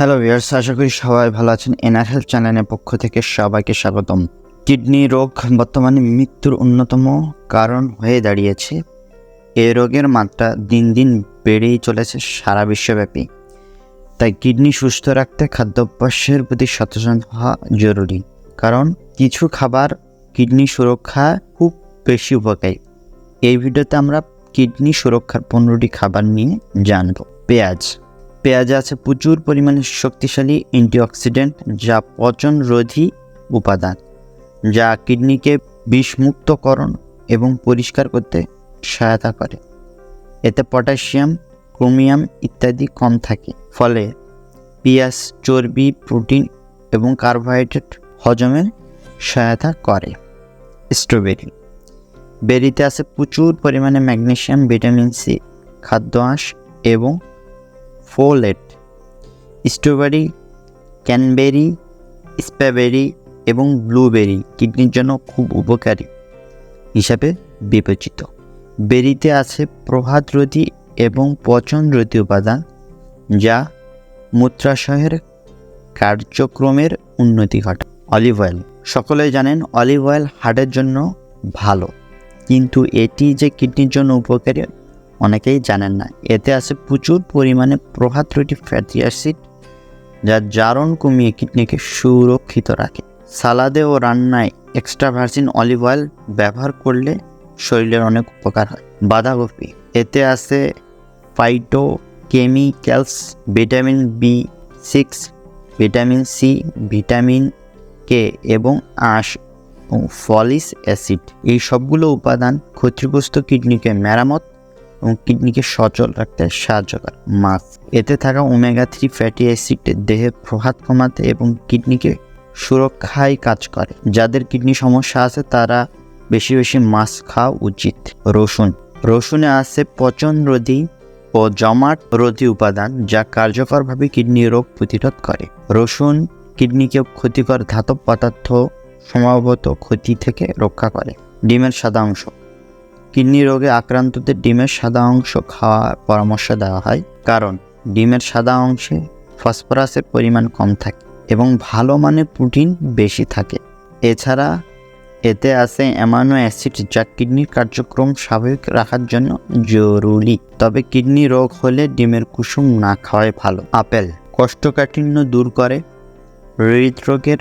Hello viewers আশা করি সবাই ভালো আছেন। এনআর হেলথ চ্যানেলের পক্ষ থেকে সবাইকে স্বাগতম। কিডনি রোগ বর্তমানে মৃত্যুর অন্যতম কারণ হয়ে দাঁড়িয়েছে। এই রোগের মাত্রা দিন দিন বেড়েই চলেছে সারা বিশ্বব্যাপী। তাই কিডনি সুস্থ রাখতে খাদ্যাভ্যাসের প্রতি সচেতন হওয়া জরুরি। কারণ কিছু খাবার কিডনি সুরক্ষা খুব বেশি উপকারী। এই ভিডিওতে আমরা কিডনি সুরক্ষার পনেরোটি খাবার নিয়ে জানব। পেঁয়াজ। পেঁয়াজে আছে, প্রচুর পরিমাণে শক্তিশালী অ্যান্টিঅক্সিডেন্ট যা পচন রোধী উপাদান, যা কিডনিকে বিষমুক্তকরণ এবং পরিষ্কার করতে সহায়তা করে। এতে পটাশিয়াম, ক্রোমিয়াম ইত্যাদি কম থাকে, ফলে পেঁয়াজ, চর্বি, প্রোটিন এবং কার্বোহাইড্রেট হজমে সহায়তা করে। স্ট্রবেরি, বেরিতে আছে প্রচুর পরিমাণে ম্যাগনেশিয়াম, ভিটামিন সি, খাদ্য আঁশ এবং ফোলেট, স্ট্রবেরি, ক্যানবেরি স্ট্রবেরি এবং ব্লুবেরি কিডনির জন্য খুব উপকারী হিসাবে বিবেচিত। বেরিতে আছে প্রভাতরোধী এবং পচনরোধী উপাদান যা মূত্রাশয়ের কার্যক্রমের উন্নতি ঘটায়। অলিভ অয়েল সকলে জানেন অলিভ অয়েল হার্টের জন্য ভালো, কিন্তু এটি যে কিডনির জন্য উপকারী অনেকেই জানেন না। এতে আছে প্রচুর পরিমাণে প্রভাতরোধী ফ্যাটি অ্যাসিড যা জারণ কমিয়ে কিডনিকে সুরক্ষিত রাখে। সালাদে ও রান্নায় এক্সট্রা ভার্জিন অলিভ অয়েল ব্যবহার করলে শরীরের অনেক উপকার হয়। বাঁধাকপি, এতে আছে phyto chemicals vitamin B six vitamin C vitamin K এবং আঁশ ফলিস অ্যাসিড এই সবগুলো উপাদান ক্ষতিগ্রস্ত কিডনিকে মেরামত এবং কিডনিকে সচল রাখতে সাহায্য করে। মাছ এতে থাকা ওমেগা থ্রি ফ্যাটি অ্যাসিড দেহে প্রভাত কমাতে এবং কিডনিকে সুরক্ষায় কাজ করে। যাদের কিডনি সমস্যা আছে, তারা বেশি বেশি মাছ খাওয়া উচিত। রসুন। রসুনে আছে পচন রোধী ও জমাট রোধী উপাদান, যা কার্যকরভাবে কিডনি রোগ প্রতিরোধ করে। রসুন কিডনিকে ক্ষতিকর ধাতব পদার্থ, সম্ভবত ক্ষতি থেকে রক্ষা করে। ডিমের সাদা অংশ। কিডনি রোগে আক্রান্তদের ডিমের সাদা অংশ খাওয়ার পরামর্শ দেওয়া হয়। কারণ, ডিমের সাদা অংশে ফসফরাসের পরিমাণ কম থাকে এবং ভালো মানের প্রোটিন বেশি থাকে। এছাড়া, এতে আছে অ্যামানো অ্যাসিড যা কিডনির কার্যক্রম স্বাভাবিক রাখার জন্য জরুরি। তবে কিডনি রোগ হলে ডিমের কুসুম না খাওয়াই ভালো। আপেল কোষ্ঠকাঠিন্য দূর করে, হৃদরোগের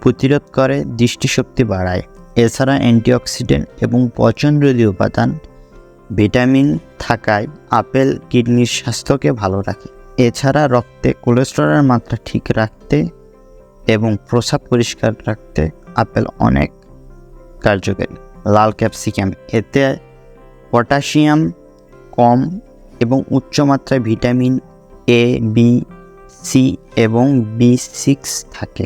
প্রতিরোধ করে, দৃষ্টিশক্তি বাড়ায়। এছাড়া অ্যান্টিঅক্সিডেন্ট এবং পচনরোধী উপাদান, ভিটামিন থাকায় আপেল কিডনির স্বাস্থ্যকে ভালো রাখে। এছাড়া রক্তে কোলেস্টেরলের মাত্রা ঠিক রাখতে এবং প্রসাব পরিষ্কার রাখতে আপেল অনেক কার্যকারী। লাল ক্যাপসিকাম, এতে পটাশিয়াম কম এবং উচ্চ মাত্রায় ভিটামিন এ, বি, সি এবং বি সিক্স থাকে।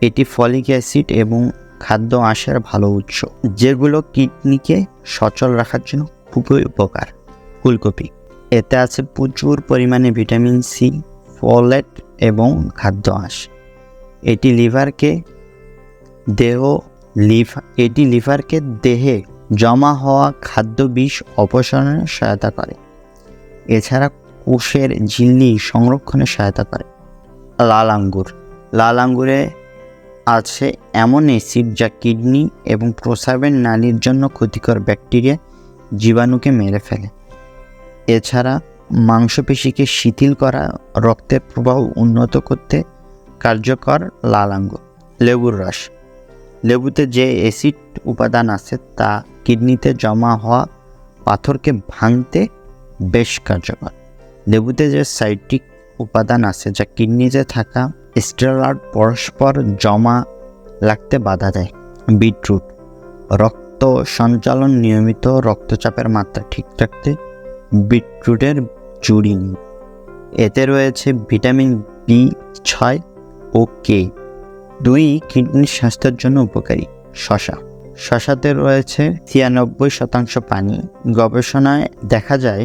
এটি ফলিক অ্যাসিড এবং খাদ্য আঁশের ভালো উৎস, যেগুলো কিডনিকে সচল রাখার জন্য খুবই উপকার। ফুলকপি, এতে আছে প্রচুর পরিমাণে ভিটামিন সি ফলেট এবং খাদ্য আঁশ। এটি লিভারকে দেহ, লিভ, এটি লিভারকে দেহে জমা হওয়া খাদ্য বিষ অপসারণে সহায়তা করে। এছাড়া কোষের ঝিল্লি সংরক্ষণে সহায়তা করে। লাল আঙ্গুর, লাল আঙ্গুরে আছে এমন অ্যাসিড যা কিডনি এবং প্রস্রাবের নালীর জন্য ক্ষতিকর ব্যাকটেরিয়া জীবাণুকে মেরে ফেলে। এছাড়া মাংসপেশিকে শিথিল করা রক্তের প্রবাহ উন্নত করতে কার্যকর লাল আঙ্গুর লেবুর রস। লেবুতে যে অ্যাসিড উপাদান আছে তা কিডনিতে জমা হওয়া পাথরকে ভাঙতে বেশ কার্যকর। লেবুতে যে সাইট্রিক উপাদান আছে যা কিডনিতে থাকা স্টেরয়েড পরস্পর জমা লাগতে বাধা দেয়। বিটরুট রক্ত সঞ্চালন নিয়মিত রক্তচাপের মাত্রা ঠিক রাখতে বিটরুটের জুড়ি। এতে রয়েছে ভিটামিন বি ছয় ও কে। দুই কিডনির স্বাস্থ্যের জন্য উপকারী। শশা, শশাতে রয়েছে ছিয়ানব্বই শতাংশ পানি। গবেষণায় দেখা যায়,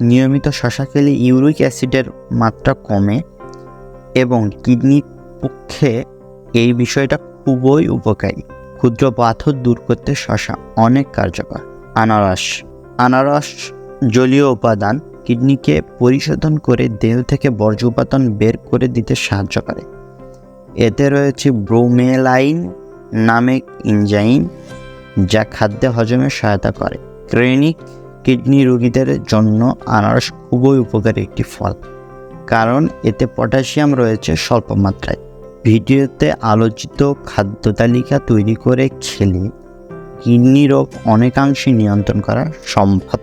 নিয়মিত শশা খেলে ইউরিক অ্যাসিডের মাত্রা কমে এবং কিডনির পক্ষে এই বিষয়টা খুবই উপকারী। ক্ষুদ্র পাথর দূর করতে শশা অনেক কার্যকর। আনারস। আনারস জলীয় উপাদান কিডনিকে পরিশোধন করে দেহ থেকে বর্জ্য উপাদান বের করে দিতে সাহায্য করে। এতে রয়েছে ব্রোমেলাইন নামে এনজাইম, যা খাদ্য হজমে সহায়তা করে। ক্রেনিক কিডনি রোগীদের জন্য আনারস খুবই উপকারী একটি ফল। কারণ এতে পটাশিয়াম রয়েছে স্বল্প মাত্রায় ভিডিওতে আলোচিত খাদ্য তালিকা তৈরি করে খেলে কিডনি রোগ অনেকাংশে নিয়ন্ত্রণ করা সম্ভব।